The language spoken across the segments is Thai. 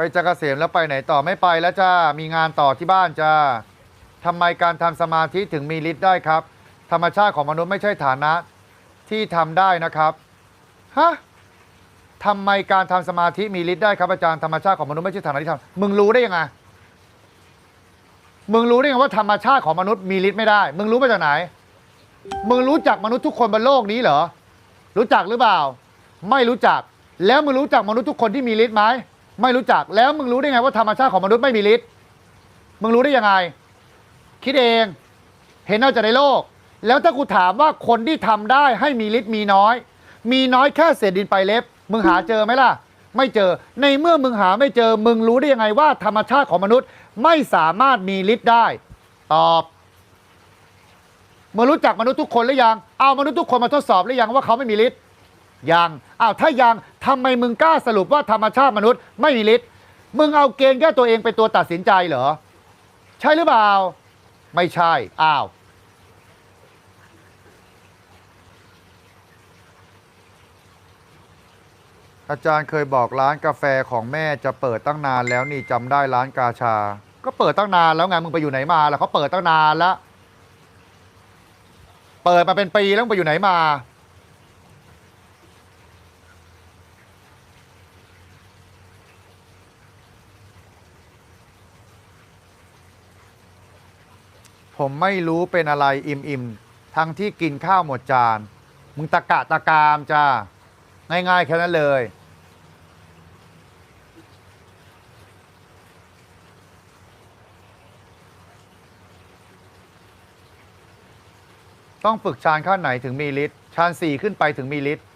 ไปจะเกษมแล้วไปไหนต่อไม่ไปแล้วจ้า มีงานต่อที่บ้านจ้าทำไมการทำสมาธิถึงมีฤทธิ์ได้ครับ ธรรมชาติของมนุษย์ไม่ใช่ฐานะที่ทำได้นะครับ ฮะทำไมการทำสมาธิมีฤทธิ์ได้ครับอาจารย์ธรรมชาติของมนุษย์ไม่ใช่ฐานะที่ทำมึงรู้ได้ยังไง มึงรู้ได้ไงว่าธรรมชาติของมนุษย์มีฤทธิ์ไม่ได้ มึงรู้มาจากไหน มึงรู้จักมนุษย์ทุกคนบนโลกนี้เหรอ รู้จักหรือเปล่า ไม่รู้จัก แล้วมึงรู้จักมนุษย์ทุกคนที่มีฤทธิ์ไหม ไม่รู้จักแล้วมึงรู้ได้ไงว่าธรรมชาติของมนุษย์ไม่มีฤทธิ์มึงรู้ได้ยังไง คิดเอง เห็นเอาจากในโลก แล้วถ้ากูถามว่าคนที่ทำได้ให้มีฤทธิ์มีน้อย มีน้อยแค่เศษดินไปเล็บ มึงหาเจอไหมล่ะ ไม่เจอ ในเมื่อมึงหาไม่เจอ มึงรู้ได้ยังไงว่าธรรมชาติของมนุษย์ไม่สามารถมีฤทธิ์ได้ ตอบมึงรู้จักมนุษย์ทุกคนหรือยัง เอามนุษย์ทุกคนมาทดสอบหรือยังว่าเขาไม่มีฤทธิ์ ยังอ้าวถ้ายังทำไมมึงกล้าสรุปว่าธรรมชาติมนุษย์ไม่มีฤทธิ์มึงเอาเกณฑ์แค่ตัวเองเป็นตัวตัดสินใจเหรอ ใช่หรือเปล่า ไม่ใช่อ้าวอาจารย์เคยบอกร้านกาแฟของแม่จะเปิดตั้งนานแล้วนี่จำได้ร้านกาชา ก็เปิดตั้งนานแล้วไงมึงไปอยู่ไหนมาล่ะเขาเปิดตั้งนานแล้ว เปิดมาเป็นปีแล้วมึงไปอยู่ไหนมา มไม่รู้เป็นอะไรอิ่มอิ่มๆทั้งที่กินข้าวหมดจาน มึงตะกะตะกามจ้าง่ายๆแค่นั้นเลย ต้องฝึกฌานขั้นไหนถึงมีฤทธิ์ฌานสี่ขึ้นไปถึงมีฤทธิ์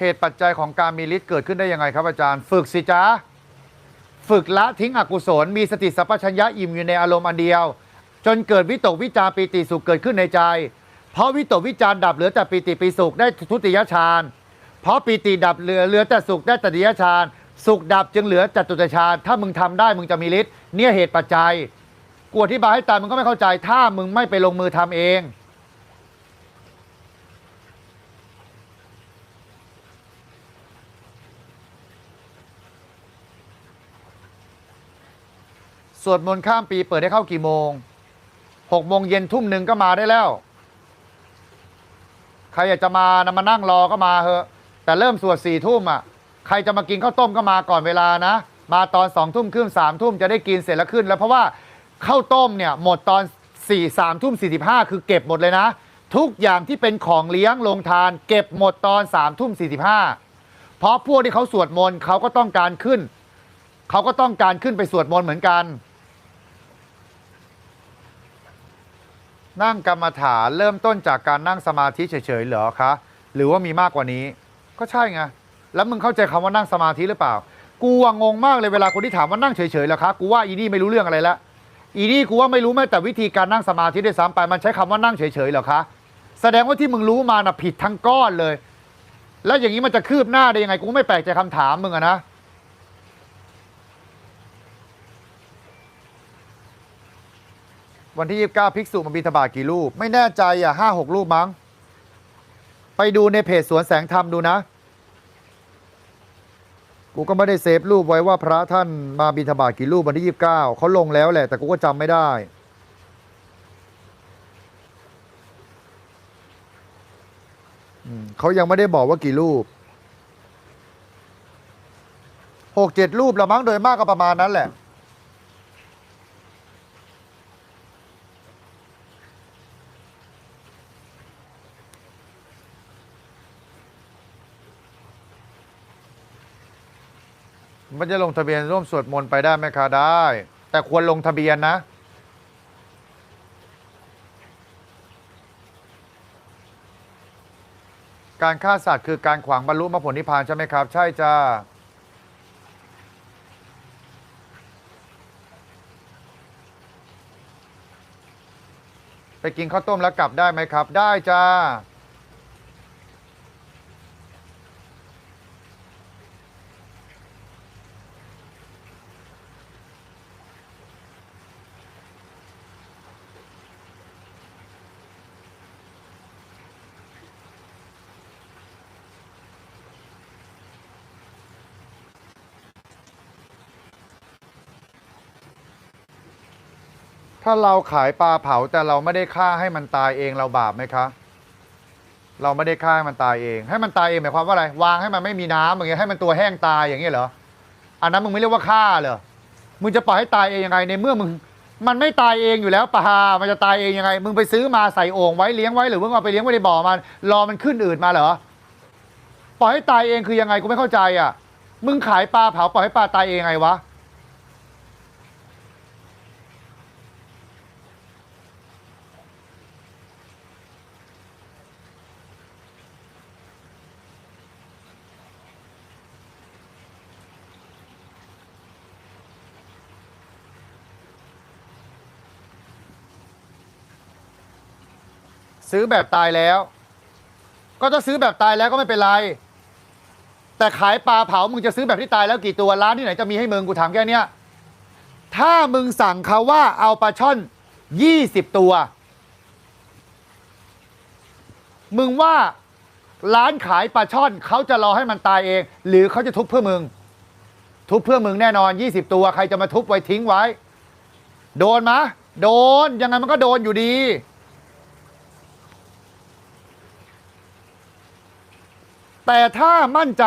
เหตุปัจจัยของการมีฤทธิ์เกิดขึ้นได้ยังไงครับอาจารย์ ฝึกสิจ้าฝึกละทิ้งอกุศล มีสติสัพพัญญะอิ่มอยู่ในอารมณ์อันเดียว จนเกิดวิตกวิจารปีติสุขเกิดขึ้นในใจ เพราะวิตกวิจารดับเหลือแต่ปีติปีสุขได้ทุติยฌานเพราะปีติดับเหลือเหลือแต่สุขได้ตติยฌานสุขดับจึงเหลือจตุตฌานถ้ามึงทำได้มึงจะมีฤทธิ์เนี่ยเหตุปัจจัยกูอธิบายให้ตายมึงก็ไม่เข้าใจ ถ้ามึงไม่ไปลงมือทำเอง สวดมนต์ข้ามปีเปิดให้เข้ากี่โมงหกโมงเย็นทุ่มหนึ่งก็มาได้แล้ว ใครอยากจะมานะมานั่งรอก็มาเถอะ แต่เริ่มสวดสี่ทุ่มอะ ใครจะมากินข้าวต้มก็มาก่อนเวลานะ มาตอนสองทุ่มครึ่งสามทุ่มจะได้กินเสร็จแล้วขึ้น แล้วเพราะว่าข้าวต้มเนี่ยหมดตอนสี่สามทุ่มสี่สิบห้าคือเก็บหมดเลยนะ ทุกอย่างที่เป็นของเลี้ยงลงทาน เก็บหมดตอนสามทุ่มสี่สิบห้าเพราะพวกที่เขาสวดมนต์เขาก็ต้องการขึ้น เขาก็ต้องการขึ้นไปสวดมนต์เหมือนกัน นั่งกรรมฐานเริ่มต้นจากการนั่งสมาธิเฉยๆเหรอคะ หรือว่ามีมากกว่านี้ ก็ใช่ไง แล้วมึงเข้าใจคำว่านั่งสมาธิหรือเปล่า กูอะงงมากเลยเวลาคนที่ถามว่านั่งเฉยๆเหรอคะ กูว่าอีนี่ไม่รู้เรื่องอะไรละ อีนี่กูว่าไม่รู้แม้แต่วิธีการนั่งสมาธิด้วยซ้ำไป มันใช้คำว่านั่งเฉยๆเหรอคะ แสดงว่าที่มึงรู้มาน่ะผิดทั้งก้อนเลย แล้วอย่างนี้มันจะคืบหน้าได้ยังไง กูไม่แปลกใจคำถามมึงอะนะ วันที่ 29 ภิกษุมาบิณฑบาตกี่รูป ไม่แน่ใจอะห้าหกรูปมั้ง ไปดูในเพจสวนแสงธรรมดูนะ กูก็ไม่ได้เซฟรูปไว้ว่าพระท่านมาบิณฑบาตกี่รูปวันที่ 29เขาลงแล้วแหละ แต่กูก็จำไม่ได้เขายังไม่ได้บอกว่ากี่รูปหกเจ็ดรูปละมั้งโดยมากก็ประมาณนั้นแหละ มันจะลงทะเบียนร่วมสวดมนต์ไปได้ไหมคะได้ แต่ควรลงทะเบียนนะ การฆ่าสัตว์คือการขวางบรรลุมรรคผลนิพพานใช่ไหมครับ ใช่จ้าไปกินข้าวต้มแล้วกลับได้ไหมครับ ได้จ้า ถ้าเราขายปลาเผาแต่เราไม่ได้ฆ่าให้มันตายเองเราบาปไหมคะ เราไม่ได้ฆ่าให้มันตายเอง ให้มันตายเองหมายความว่าอะไร วางให้มันไม่มีน้ำอย่างเงี้ยให้มันตัวแห้งตายอย่างเงี้ยเหรออันนั้นมึงไม่เรียกว่าฆ่าเหรอมึงจะปล่อยให้ตายเองยังไงในเมื่อมึง มันไม่ตายเองอยู่แล้วปลามันจะตายเองยังไง มึงไปซื้อมาใส่โอ่งไว้เลี้ยงไว้หรือมึงเอาไปเลี้ยงไว้ในบ่อมันรอมันขึ้นอืดมาเหรอปล่อยให้ตายเองคือยังไงกูไม่เข้าใจอะ มึงขายปลาเผาปล่อยให้ปลาตายเองไงวะ ซื้อแบบตายแล้ว ก็ถ้าซื้อแบบตายแล้วก็ไม่เป็นไร แต่ขายปลาเผามึงจะซื้อแบบที่ตายแล้วกี่ตัวร้านที่ไหนจะมีให้มึงกูถามแค่เนี้ยถ้ามึงสั่งเขาว่าเอาปลาช่อนยี่สิบตัว มึงว่าร้านขายปลาช่อนเขาจะรอให้มันตายเอง หรือเขาจะทุบเพื่อมึง ทุบเพื่อมึงแน่นอน 20 ตัว ใครจะมาทุบไว้ทิ้งไว้ โดนมะ โดน ยังไงมันก็โดนอยู่ดี แต่ถ้ามั่นใจ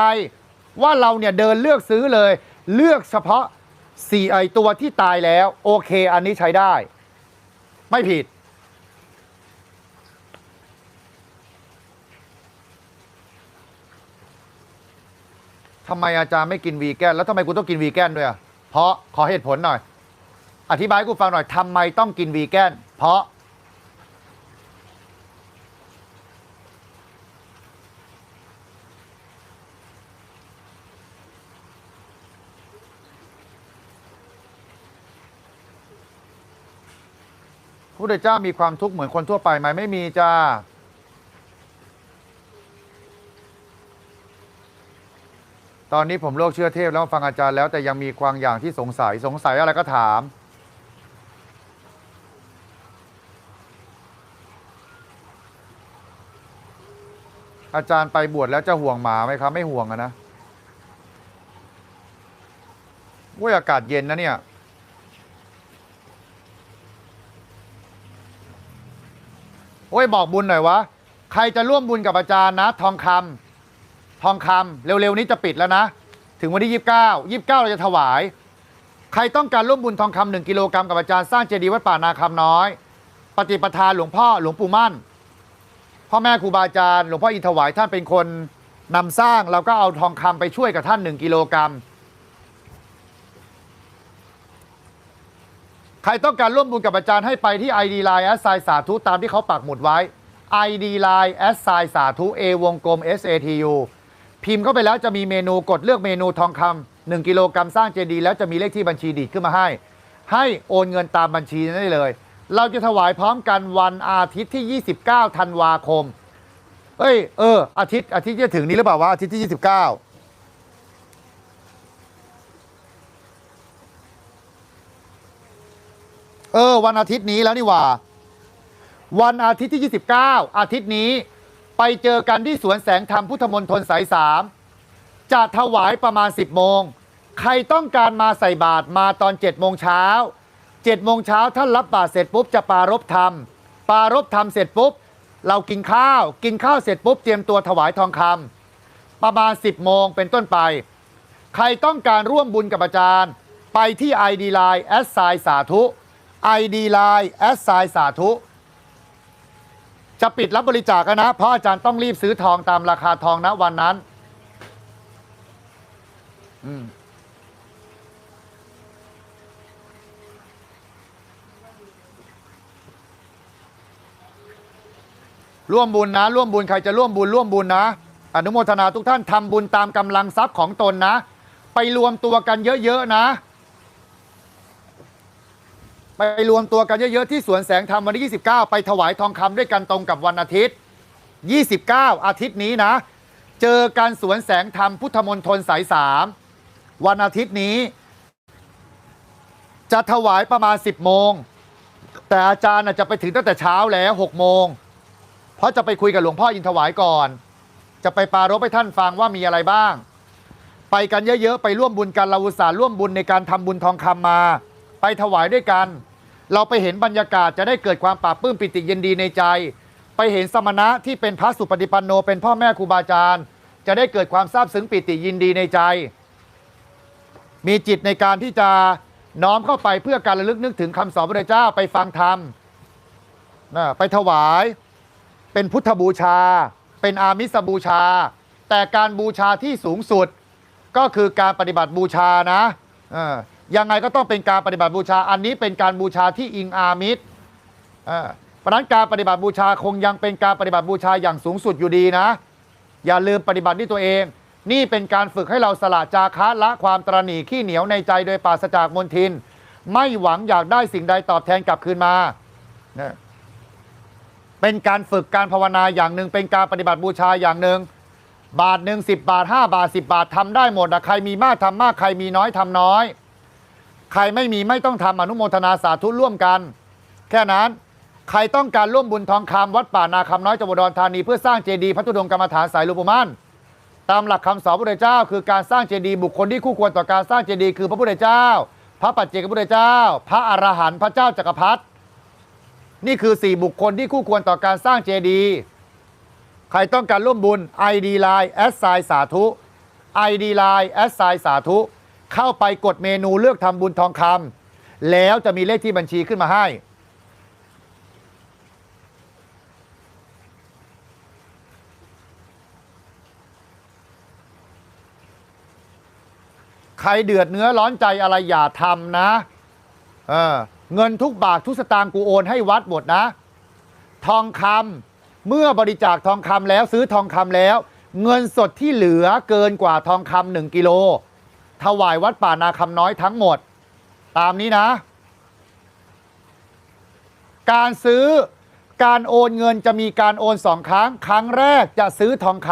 ว่าเราเนี่ยเดินเลือกซื้อเลย เลือกเฉพาะ4ไอตัวที่ตายแล้ว โอเค อันนี้ใช้ได้ ไม่ผิด ทำไมอาจารย์ไม่กินวีแกน แล้วทำไมกูต้องกินวีแกนด้วยอะเพราะขอเหตุผลหน่อย อธิบายให้กูฟังหน่อยทำไมต้องกินวีแกน เพราะ พุทธเจ้ามีความทุกข์เหมือนคนทั่วไปไหมไม่มีจ้าตอนนี้ผมโลกเชื่อเทพแล้วฟังอาจารย์แล้วแต่ยังมีความอย่างที่สงสัยสงสัยอะไรก็ถาม อาจารย์ไปบวชแล้วจะห่วงหมาไหมครับ ไม่ห่วงอะนะว้ยอากาศเย็นนะเนี่ย โอ้ยบอกบุญหน่อยวะ ใครจะร่วมบุญกับอาจารย์นะ ทองคำทองคำเร็วๆนี้จะปิดแล้วนะ ถึงวันที่29 29เก้ายี่สิบเก้าเราจะถวาย ใครต้องการร่วมบุญทองคำหนึ่งกิโลกรัมกับอาจารย์สร้างเจดีย์วัดป่านาคำน้อย ปฏิปทาหลวงพ่อหลวงปู่มั่น พ่อแม่ครูบาอาจารย์หลวงพ่ออินถวายท่านเป็นคนนำสร้างเราก็เอาทองคำไปช่วยกับท่านหนึ่งกิโลกรัม ใครต้องการร่วมบุญกับอาจารย์ให้ไปที่ ID Line แอสไซสาธุตามที่เขาปักหมุดไว้ ID Line แอสไซสาธุ A วงกลม SATU พิมพ์เข้าไปแล้วจะมีเมนูกดเลือกเมนูทองคำหนึ่งกิโลกรัมสร้างเจดีย์แล้วจะมีเลขที่บัญชีดีดขึ้นมาให้ ให้โอนเงินตามบัญชีนั้นได้เลย เราจะถวายพร้อมกันวันอาทิตย์ที่ 29 ธันวาคม เอ้ย เออ อาทิตย์อาทิตย์ที่จะถึงนี้หรือเปล่าวะอาทิตย์ที่ 29 เออ วันอาทิตย์นี้แล้วนี่ว่า วันอาทิตย์ที่ 29 อาทิตย์นี้ ไปเจอกันที่สวนแสงธรรมพุทธมณฑลสายสามจะถวายประมาณ 10 โมง ใครต้องการมาใส่บาตรมาตอน 7 โมงเช้า 7 โมงเช้าท่านรับบาตรเสร็จปุ๊บจะปารบธรรม ปารบธรรมเสร็จปุ๊บ เรากินข้าว กินข้าวเสร็จปุ๊บเตรียมตัวถวายทองคำประมาณ 10 โมงเป็นต้นไป ใครต้องการร่วมบุญกับอาจารย์ ไปที่ ID Line แอสไซสาธุ ID Line แอสไซสาธุ จะปิดรับบริจาคแล้วนะ เพราะอาจารย์ต้องรีบซื้อทองตามราคาทองณวันนั้น อืมร่วมบุญนะ ร่วมบุญใครจะร่วมบุญร่วมบุญนะ อนุโมทนาทุกท่านทำบุญตามกำลังทรัพย์ของตนนะ ไปรวมตัวกันเยอะ ๆ นะ ไปรวมตัวกันเยอะๆที่สวนแสงธรรมวันที่ 29 ไปถวายทองคำด้วยกันตรงกับวันอาทิตย์ 29 อาทิตย์นี้นะ เจอกันสวนแสงธรรมพุทธมณฑลสายสามวันอาทิตย์นี้ จะถวายประมาณ 10 โมง แต่อาจารย์น่ะจะไปถึงตั้งแต่เช้าแล้ว 6 โมง เพราะจะไปคุยกับหลวงพ่ออินถวายก่อน จะไปปรารภให้ท่านฟังว่ามีอะไรบ้าง ไปกันเยอะๆ ไปร่วมบุญกันเราอุตส่าห์ร่วมบุญในการทำบุญทองคำมา ไปถวายด้วยกัน เราไปเห็นบรรยากาศจะได้เกิดความปราบปลื้มปิติยินดีในใจ ไปเห็นสมณะที่เป็นพระสุปฏิปันโน เป็นพ่อแม่ครูบาอาจารย์ จะได้เกิดความซาบซึ้งปิติยินดีในใจ มีจิตในการที่จะน้อมเข้าไปเพื่อการระลึกนึกถึงคำสอนพระเจ้าไปฟังธรรมนะไปถวาย เป็นพุทธบูชา เป็นอามิสบูชา แต่การบูชาที่สูงสุดก็คือการปฏิบัติบูชานะ ยังไงก็ต้องเป็นการปฏิบัติบูชา อันนี้เป็นการบูชาที่อิงอามิตรเพราะนั้นการปฏิบัติบูชาคงยังเป็นการปฏิบัติบูชาอย่างสูงสุดอยู่ดีนะ อย่าลืมปฏิบัติที่ตัวเอง นี่เป็นการฝึกให้เราสละจาคะละความตรณีขี้เหนียวในใจโดยปราศจากมนทิน ไม่หวังอยากได้สิ่งใดตอบแทนกลับคืนมาเนี่ยเป็นการฝึกการภาวนาอย่างหนึ่ง เป็นการปฏิบัติบูชาอย่างหนึ่ง บาทหนึ่งสิบบาทห้าบาทสิบบาททำได้หมดอะใครมีมากทำมากใครมีน้อยทำน้อย ใครไม่มีไม่ต้องทำอนุโมทนาสาธุร่วมกัน แค่นั้น ใครต้องการร่วมบุญทองคำวัดป่านาคำน้อยจังหวัดอุดรธานีเพื่อสร้างเจดีย์พระธุดงค์กรรมฐานสายลูกปุมันตามหลักคำสอนพระพุทธเจ้า คือการสร้างเจดีย์บุคคลที่คู่ควรต่อการสร้างเจดีย์คือพระพุทธเจ้า พระปัจเจกพุทธเจ้า พระอรหันต์พระเจ้าจักรพรรดินี่คือสี่บุคคลที่คู่ควรต่อการสร้างเจดีย์ใครต้องการร่วมบุญ ID Line แอดไซสาธุ ID Line แอดไซสาธุ เข้าไปกดเมนูเลือกทำบุญทองคำแล้วจะมีเลขที่บัญชีขึ้นมาให้ ใครเดือดเนื้อร้อนใจอะไรอย่าทำนะเออเงินทุกบาททุกสตางค์กูโอนให้วัดหมดนะ ทองคำเมื่อบริจาคทองคำแล้วซื้อทองคำแล้ว เงินสดที่เหลือเกินกว่าทองคำหนึ่งกิโล ถวายวัดป่านาคำน้อยทั้งหมด ตามนี้นะ การซื้อการโอนเงินจะมีการโอนสองครั้ง ครั้งแรกจะซื้อทองค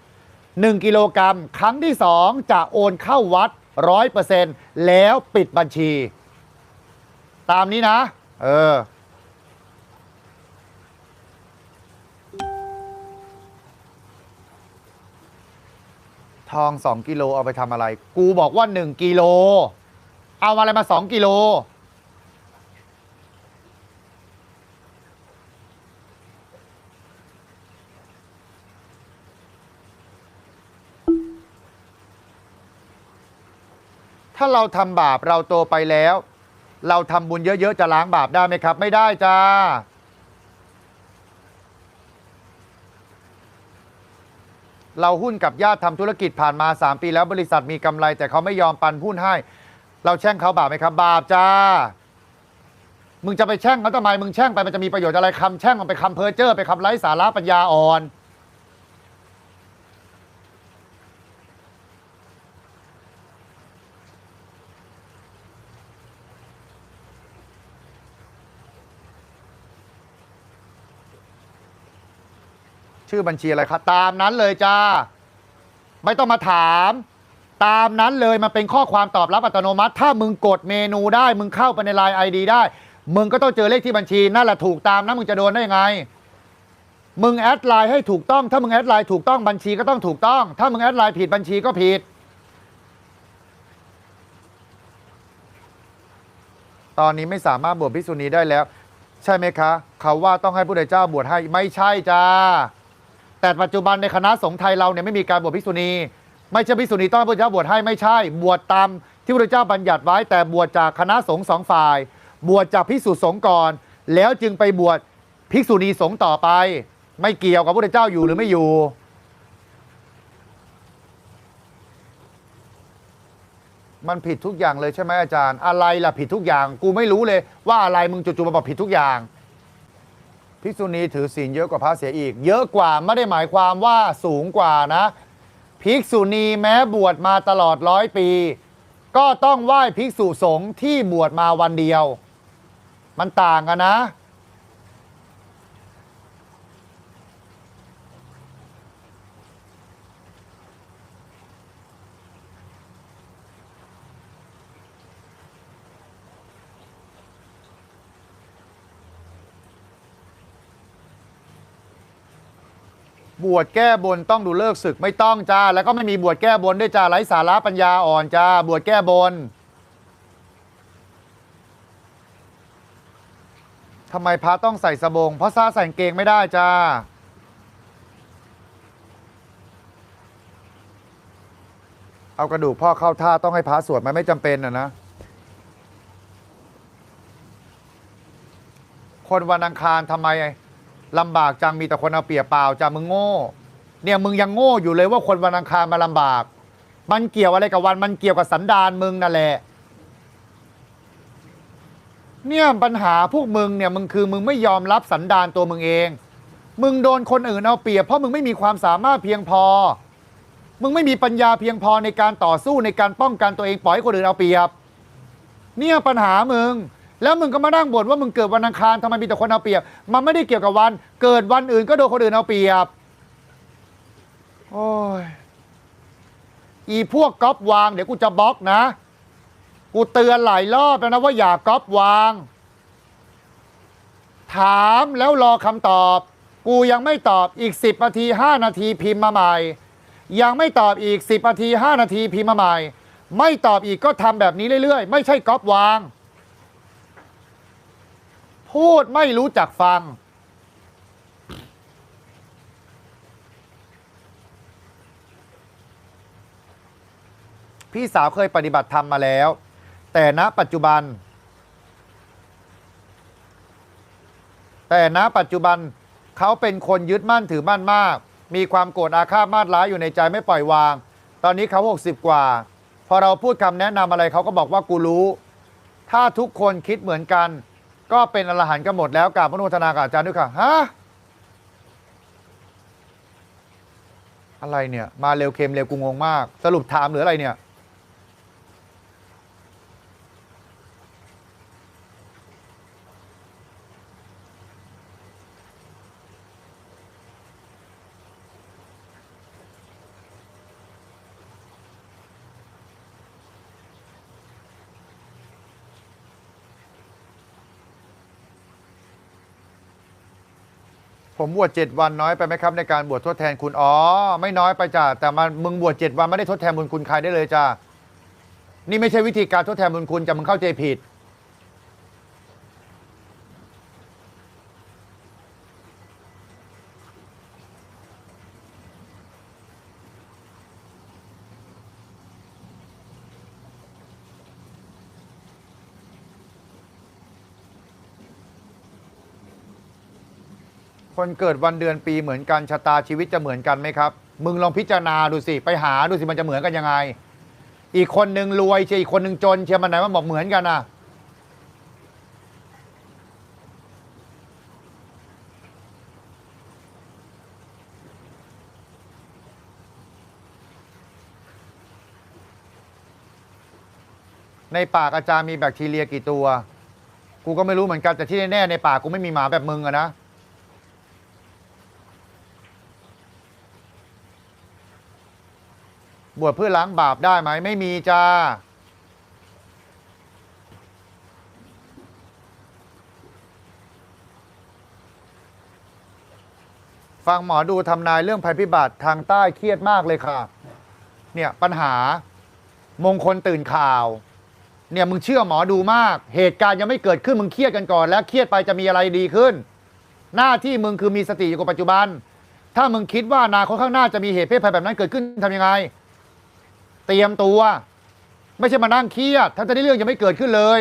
ำหนึ่งกิโลกรัม ครั้งที่สองจะโอนเข้าวัดร้อยเปอร์เซ็นต์แล้วปิดบัญชี ตามนี้นะ เออ ทองสองกิโลเอาไปทำอะไร กูบอกว่าหนึ่งกิโล เอาอะไรมาสองกิโล ถ้าเราทำบาปเราโตไปแล้ว เราทำบุญเยอะ ๆ จะล้างบาปได้ไหมครับ ไม่ได้จ้า เราหุ้นกับญาติทำธุรกิจผ่านมา 3 ปีแล้วบริษัทมีกำไร แต่เขาไม่ยอมปันหุ้นให้ เราแช่งเขาบาปไหมครับ บาปจ้า มึงจะไปแช่งเขาทำไม มึงแช่งไปมันจะมีประโยชน์อะไรคำแช่งมันไปนคำเพ้อเจ้อไปนคำไร้สาระปัญญาอ่อน ชื่อบัญชีอะไรครับตามนั้นเลยจ้า ไม่ต้องมาถาม ตามนั้นเลยมันเป็นข้อความตอบรับอัตโนมัติ ถ้ามึงกดเมนูได้ มึงเข้าไปในไลน์ไอดีได้ มึงก็ต้องเจอเลขที่บัญชีนั่นแหละถูกตามนะมึงจะโดนได้ไง มึงแอดไลน์ให้ถูกต้อง ถ้ามึงแอดไลน์ถูกต้องบัญชีก็ต้องถูกต้อง ถ้ามึงแอดไลน์ผิดบัญชีก็ผิด ตอนนี้ไม่สามารถบวชภิษุณีได้แล้ว ใช่ไหมคะ เขาว่าต้องให้พระพุทธเจ้าบวชให้ไม่ใช่จ้า แต่ปัจจุบันในคณะสงฆ์ไทยเราเนี่ยไม่มีการบวชภิกษุณี ไม่ใช่ภิกษุณีต้องให้พระเจ้าบวชให้ไม่ใช่ บวชตามที่พระเจ้าบัญญัติไว้ แต่บวชจากคณะสงฆ์สองฝ่าย บวชจากภิกษุสงฆ์ก่อน แล้วจึงไปบวชภิกษุณีสงฆ์ต่อไป ไม่เกี่ยวกับพระเจ้าอยู่หรือไม่อยู่มันผิดทุกอย่างเลยใช่ไหมอาจารย์ อะไรล่ะผิดทุกอย่าง กูไม่รู้เลยว่าอะไรมึงจู่ๆมาบอกผิดทุกอย่าง ภิกษุณีถือศีลเยอะกว่าพระเสียอีก เยอะกว่าไม่ได้หมายความว่าสูงกว่านะภิกษุณีแม้บวชมาตลอดร้อยปี ก็ต้องไหว้ภิกษุสงฆ์ที่บวชมาวันเดียว มันต่างกันนะ บวชแก้บนต้องดูเลิกศึกไม่ต้องจ้า แล้วก็ไม่มีบวชแก้บนด้วยจ้าไร้สาระปัญญาอ่อนจ้า บวชแก้บนทำไมพระต้องใส่สบง เพราะซาใส่เกงไม่ได้จ้า เอากระดูกพ่อเข้าท่าต้องให้พระสวดไหมันไม่จำเป็นนะนะ คนวันอังคารทำไม ลำบากจังมีแต่คนเอาเปรียบเปล่าจ้ามึงโง่ เนี่ยมึงยังโง่อยู่เลยว่าคนวันอังคารมาลำบาก มันเกี่ยวอะไรกับวันมันเกี่ยวกับสันดานมึงนั่นแหละ เนี่ยปัญหาพวกมึงเนี่ยมึงคือมึงไม่ยอมรับสันดานตัวมึงเอง มึงโดนคนอื่นเอาเปรียบเพราะมึงไม่มีความสามารถเพียงพอ มึงไม่มีปัญญาเพียงพอในการต่อสู้ในการป้องกันตัวเองปล่อยให้คนอื่นเอาเปรียบ เนี่ยปัญหามึง แล้วมึงก็มานั่งบ่นว่ามึงเกิดวันอังคารทำไมมีแต่คนเอาเปรียบ มันไม่ได้เกี่ยวกับวัน เกิดวันอื่นก็โดนคนอื่นเอาเปรียบ โอ้ย อีพวกก๊อปวาง เดี๋ยวกูจะบล็อกนะ กูเตือนหลายรอบแล้วนะว่าอย่าก๊อปวาง ถามแล้วรอคำตอบ กูยังไม่ตอบอีก 10นาที 5 นาทีพิมพ์มาใหม่ ยังไม่ตอบอีก 10นาที 5 นาทีพิมพ์มาใหม่ ไม่ตอบอีกก็ทำแบบนี้เรื่อยๆ ไม่ใช่ก๊อปวาง พูดไม่รู้จักฟัง พี่สาวเคยปฏิบัติธรรมมาแล้ว แต่ณปัจจุบัน แต่ณปัจจุบันเขาเป็นคนยึดมั่นถือมั่นมาก มีความโกรธอาฆาตมาตร้ายอยู่ในใจไม่ปล่อยวาง ตอนนี้เขา 60 กว่า พอเราพูดคำแนะนำอะไรเขาก็บอกว่ากูรู้ ถ้าทุกคนคิดเหมือนกัน ก็เป็นอรหันต์กันหมดแล้วกราบพระโนุทนากับอาจารย์ด้วยค่ะฮะอะไรเนี่ย มาเร็วเค็มเร็วกูงงมาก สรุปถามหรืออะไรเนี่ย ผมบวชเจ็ดวันน้อยไปไหมครับ ในการบวชทดแทนคุณอ๋อ ไม่น้อยไปจ้ะแต่มันมึงบวชเจ็ดวันไม่ได้ทดแทนบุญคุณใครได้เลยจ้ะนี่ไม่ใช่วิธีการทดแทนบุญคุณจะมึงเข้าใจผิด คนเกิดวันเดือนปีเหมือนกันชะตาชีวิตจะเหมือนกันไหมครับ มึงลองพิจารณาดูสิไปหาดูสิมันจะเหมือนกันยังไง อีกคนหนึ่งรวยเชียร์อีกคนหนึ่งจน เชียร์มันไหนมันบอกเหมือนกันอะในปากอาจารย์มีแบคทีเรีย กี่ตัว กูก็ไม่รู้เหมือนกันแต่ที่แน่ๆในปากกูไม่มีหมาแบบมึงอะนะ บวชเพื่อล้างบาปได้ไหมไม่มีจ้าฟังหมอดูทำนายเรื่องภัยพิบัติทางใต้เครียดมากเลยค่ะ เนี่ยปัญหามงคลตื่นข่าว เนี่ยมึงเชื่อหมอดูมาก เหตุการณ์ยังไม่เกิดขึ้นมึงเครียดกันก่อน แล้วเครียดไปจะมีอะไรดีขึ้น หน้าที่มึงคือมีสติอยู่กับปัจจุบัน ถ้ามึงคิดว่านาคตข้างหน้าจะมีเหตุเพศภัยแบบนั้นเกิดขึ้นทำยังไง เตรียมตัว ไม่ใช่มานั่งเครียด ถ้าจะได้เรื่องยังไม่เกิดขึ้นเลย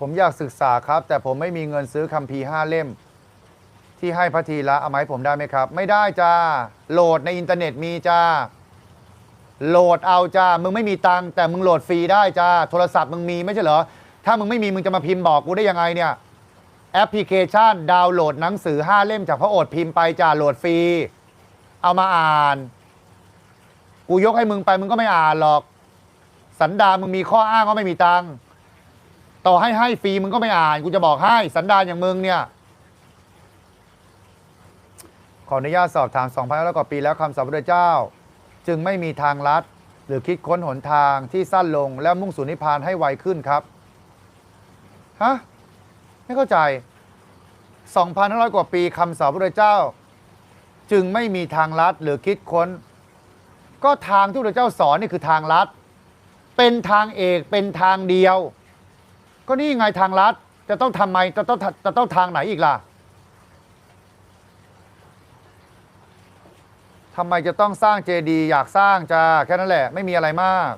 ผมอยากศึกษาครับ แต่ผมไม่มีเงินซื้อคัมภีร์ห้าเล่ม ที่ให้พระทีละเอาไหมผมได้ไหมครับ ไม่ได้จ้าโหลดในอินเทอร์เน็ตมีจ้าโหลดเอาจ้ามึงไม่มีตังค์แต่มึงโหลดฟรีได้จ้าโทรศัพท์มึงมีไม่ใช่เหรอถ้ามึงไม่มีมึงจะมาพิมพ์บอกกูได้ยังไงเนี่ยแอปพลิเคชันดาวน์โหลดหนังสือห้าเล่มจากพระโอษฐ์พิมพ์ไปจ้าโหลดฟรีเอามาอ่าน กูยกให้มึงไปมึงก็ไม่อ่านหรอก สันดามึงมีข้ออ้างว่าไม่มีตังค์ ต่อให้ให้ฟรีมึงก็ไม่อ่าน กูจะบอกให้ สันดานอย่างมึงเนี่ย ขออนุญาตสอบถาม2,000แล้วกว่าปีแล้วคำสอนพระพุทธเจ้า จึงไม่มีทางลัด หรือคิดค้นหนทางที่สั้นลงและมุ่งสู่นิพพานให้ไวขึ้นครับฮะไม่เข้าใจ2,500 กว่าปีคำสอนพระเจ้า จึงไม่มีทางลัดหรือคิดค้น ก็ทางที่พระเจ้าสอนนี่คือทางลัด เป็นทางเอกเป็นทางเดียว ก็นี่ไงทางรัฐจะต้องทำไมจะต้องจะต้องทางไหนอีกล่ะทำไมจะต้องสร้างเจดีย์อยากสร้างจ้าแค่นั้นแหละ ไม่มีอะไรมาก